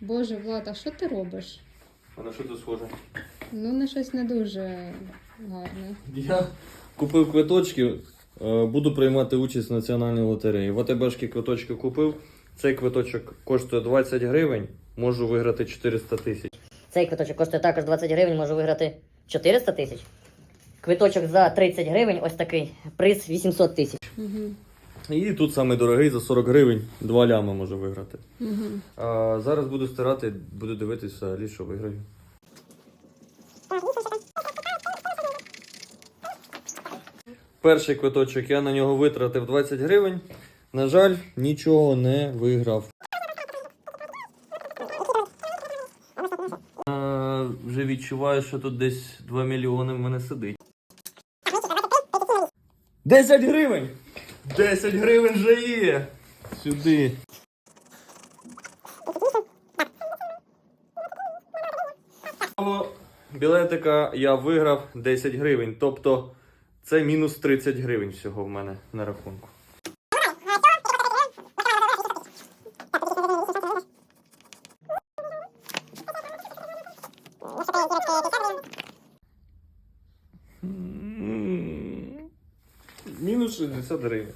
Боже, Влад, а що ти робиш? А на що тут схоже? Ну, на щось не дуже гарне. Я купив квиточки, е, буду приймати участь в національній лотереї. В АТБшки квиточки купив. Цей квиточок коштує 20 гривень, можу виграти 400 тисяч. Цей квиточок коштує також 20 гривень, можу виграти 400 тисяч. Квиточок за 30 гривень, ось такий, приз 800 тисяч. Угу. І тут самий дорогий за 40 гривень 2 лями можу виграти. Угу. А зараз буду стирати, буду дивитися взагалі, що виграю. Перший квиточок я на нього витратив 20 гривень. На жаль, нічого не виграв. А, вже відчуваю, що тут десь 2 мільйони в мене сидить. 10 гривень! 10 гривень вже є! Сюди. Білетика я виграв 10 гривень. Тобто це мінус 30 гривень всього в мене на рахунку. М, Мінус 60 гривень.